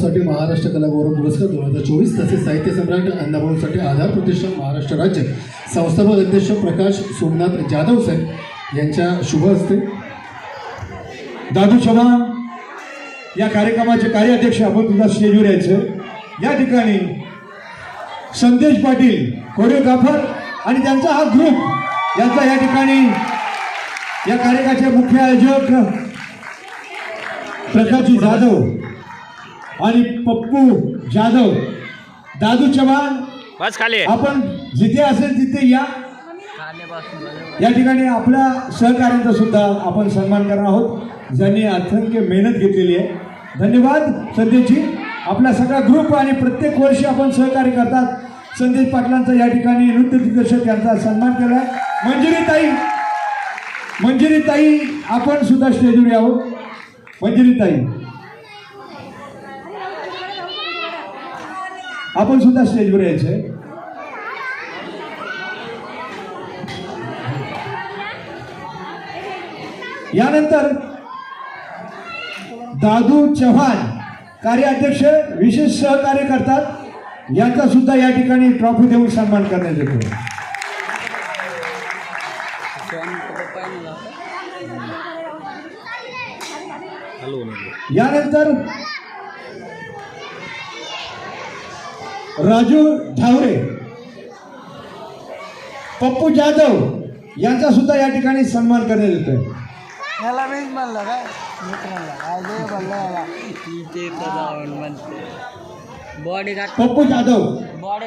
साठी महाराष्ट्र कला गौरव पुरस्कार दोन हजार चोवीस तसेच साहित्य सम्राट अण्णाभाऊसाठी आधार प्रतिष्ठान महाराष्ट्र राज्य. संस्थापक अध्यक्ष प्रकाश सोमनाथ जाधव साहेब यांच्या शुभ हस्ते. दादू शोभा या कार्यक्रमाचे कार्याध्यक्ष आपण तुझा स्टेजवर यायचं या ठिकाणी संदेश पाटील कोरिओग्राफर आणि त्यांचा हा ग्रुप यांचा या ठिकाणी या कार्यक्रमाचे मुख्य आयोजक प्रकाशजी जाधव. आणि पप्पू जाधव. दादू चव्हाण बस खाली. आपण जिथे असेल तिथे या. या ठिकाणी आपल्या सहकार्यांचा सुद्धा आपण सन्मान करणार आहोत. ज्यांनी असंख्य मेहनत घेतलेली आहे. धन्यवाद संदेशजी. आपला सगळा ग्रुप आणि प्रत्येक वर्षी आपण सहकार्य करतात. संदेश पाटलांचा या ठिकाणी नृत्य दिग्दर्शक यांचा सन्मान केला आहे मंजिरी ताई मंजिरी ताई आपण सुद्धा स्टेजवर यावं मंजिरी आपण सुद्धा स्टेजवर यायचंय. यानंतर दादू चव्हाण कार्याध्यक्ष विशेष सहकार्य करतात. यांचा सुद्धा या ठिकाणी ट्रॉफी देऊन सन्मान करण्यात येतो. यानंतर राजू ढावरे पप्पू जाधव यांचा सुद्धा या ठिकाणी सन्मान करण्यात येतोय. याला मीच म्हणलं काय? म्हणलं याला. बॉडी गाठ पप्पू जाधव. बॉडी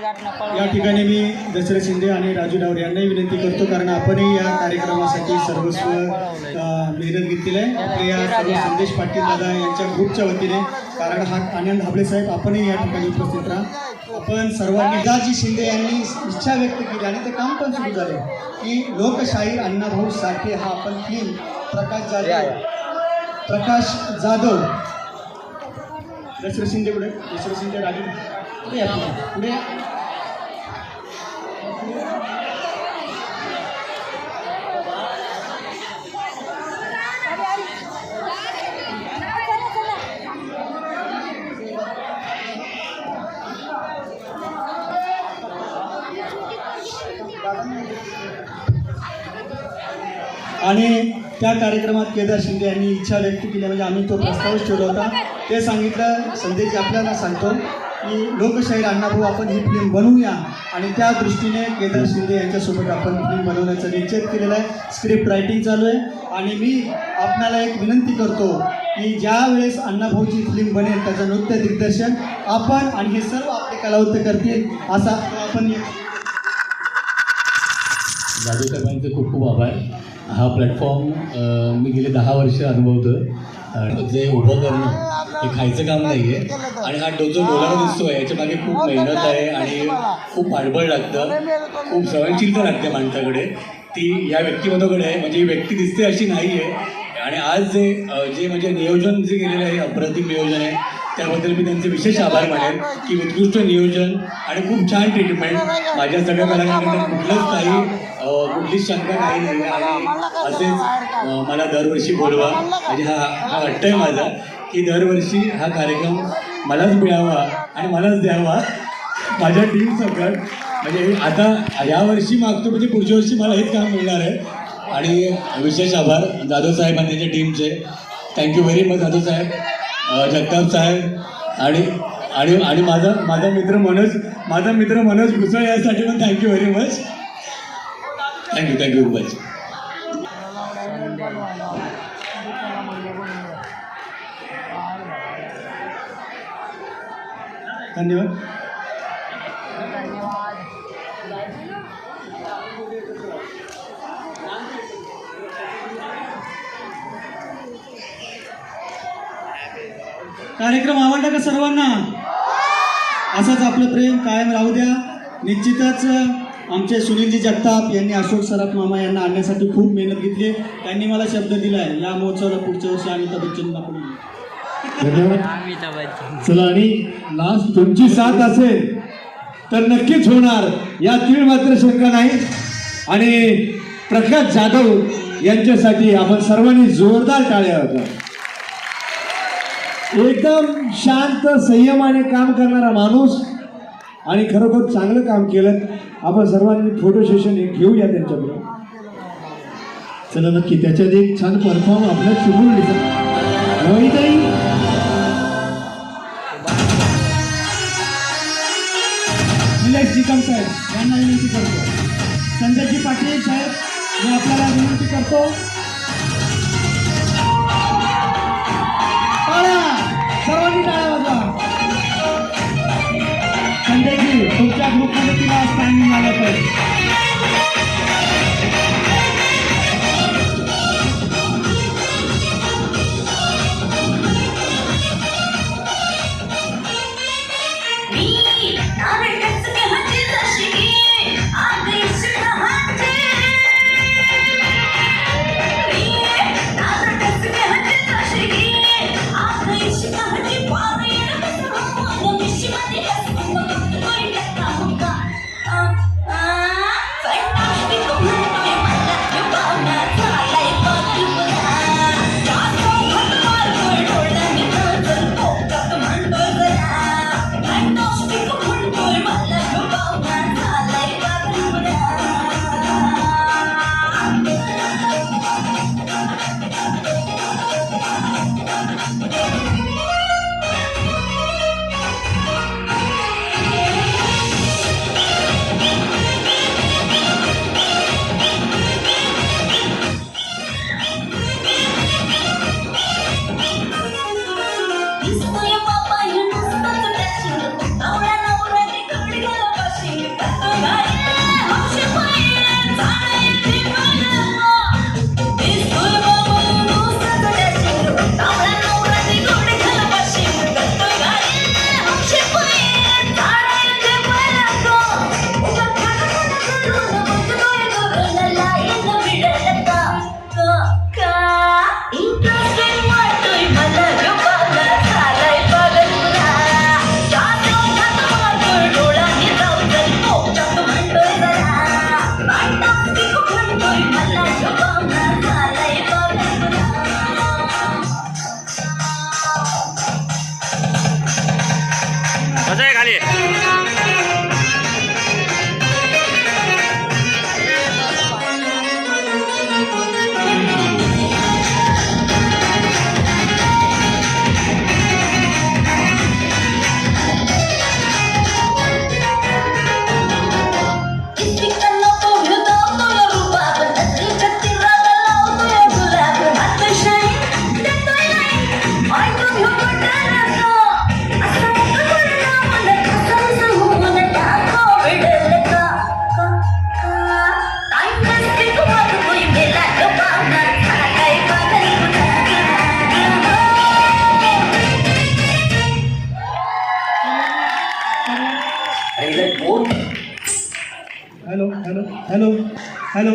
या ठिकाणी मी दशरथ शिंदे आणि राजू डावरे यांनाही विनंती करतो कारण आपणही या कार्यक्रमासाठी सर्वस्व अ, मेहनत घेतलेली आहे. आपले या सर्व संदेश पाटील दादा यांच्या ग्रुपच्या वतीने कारण हा आनंद हाबळे साहेब आपणही या ठिकाणी उपस्थित राहा. आपण सर्वांनी दाजी शिंदे यांनी इच्छा व्यक्त केली आणि ते काम पण सुरू झाले की लोकशाहीर अण्णाभाऊ साठे हा आपण थीम प्रकाश जाधव प्रकाश जाधव. दशरथ शिंदे पुढे दशरथ शिंदे राजू पुढे पुढे. आणि त्या कार्यक्रमात केदार शिंदे यांनी इच्छा व्यक्त केली म्हणजे आम्ही तो प्रस्तावच ठेवला होता. ते सांगितलं संदेश आपल्याला सांगतो की लोकशाहीर अण्णाभाऊ आपण ही फिल्म बनवूया. आणि त्या दृष्टीने केदार शिंदे यांच्यासोबत आपण फिल्म बनवण्याचा निश्चित केलेला आहे. स्क्रिप्ट रायटिंग चालू आहे. आणि मी आपणाला एक विनंती करतो की ज्या वेळेस अण्णाभाऊची फिल्म बनेल त्याचं नृत्य दिग्दर्शन आपण आणि हे सर्व आपले कलावंत करतील असा आपण जादूसाहेबांचे खूप खूप आभार. हा प्लॅटफॉर्म मी गेले दहा वर्ष अनुभवतो जे उभं करणं हे खायचं काम नाही आहे आणि हा डो जो डोलारा दिसतोय याच्या मागे खूप मेहनत आहे आणि खूप पाठबळ लागतं. खूप सहनशीलता लागते माणसाकडे. ती या व्यक्तिमत्वाकडे आहे. म्हणजे ही व्यक्ती दिसते अशी नाही आहे आणि आज जे जे म्हणजे नियोजन जे केलेलं आहे अप्रतिम नियोजन आहे त्याबद्दल मी त्यांचे विशेष आभार मानेन की उत्कृष्ट नियोजन आणि खूप छान ट्रीटमेंट माझ्या सगळ्या कलाकारांना कुठलंच काही कुठलीच शंका काही नाही. आणि असेच मला दरवर्षी बोलवा. म्हणजे हा हा हट्ट आहे माझा की दरवर्षी हा कार्यक्रम मलाच मिळावा आणि मलाच द्यावा. माझ्या टीम सकट म्हणजे आता यावर्षी मागतो म्हणजे पुढच्या वर्षी मला हेच काम मिळणार आहे. आणि विशेष आभार जाधव साहेब आणि त्यांच्या टीमचे thank you very much Jadhav साहेब जगताप साहेब आणि आणि आणि माझा माझा मित्र मनोज माझा मित्र मनोज भुसळ यासाठी पण thank you very much thank you thank you much धन्यवाद. कार्यक्रम आवडला का सर्वांना? असंच आपलं प्रेम कायम राहू द्या. निश्चितच आमचे सुनीलजी जगताप यांनी अशोक सराफ मामा यांना आणण्यासाठी खूप मेहनत घेतली. त्यांनी मला शब्द दिलाय या महोत्सवाला पुढच्या वर्षी अमिताभ बच्चन आपण धन्यवाद. अमिताभ बच्चन. चला आणि लास्ट तुमची साथ असेल तर नक्कीच होणार. या तीळ मात्र शंका नाही. आणि प्रकाश जाधव यांच्यासाठी आपण सर्वांनी जोरदार टाळ्या होता एकदम शांत संयमाने काम करणारा माणूस आणि खरोखर चांगलं काम केलं आपण सर्वांनी फोटो सेशन एक घेऊया त्यांच्याकडे. चला नक्की. त्याच्यात एक छान परफॉर्म आपल्या शुभून दिसत. रोहिताई. निकम साहेब यांना विनंती करतो. संजयजी पाटील साहेब मी आपल्याला विनंती करतो. संजयजी तुमच्या ग्रुपमध्ये तिला स्थान मिळालं पाहिजे. Dale. हॅलो.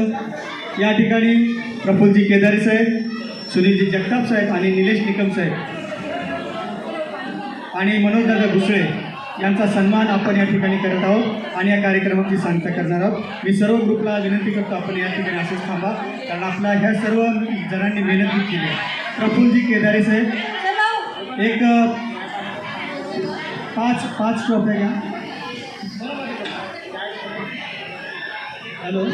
या ठिकाणी प्रफुल्लजी केदारी साहेब सुनीलजी जगताप साहेब आणि निलेश निकम साहेब. आणि मनोजदादा भुसळे यांचा सन्मान आपण या ठिकाणी करत आहोत आणि या कार्यक्रमाची सांगता करणार आहोत. मी सर्व ग्रुपला विनंती करतो आपण या ठिकाणी असेच थांबा कारण आपल्या ह्या सर्व जणांनी मेहनत केली आहे. प्रफुल्लजी केदारे साहेब एक पाच पाच ट्रॉफ्या घ्या. हॅलो.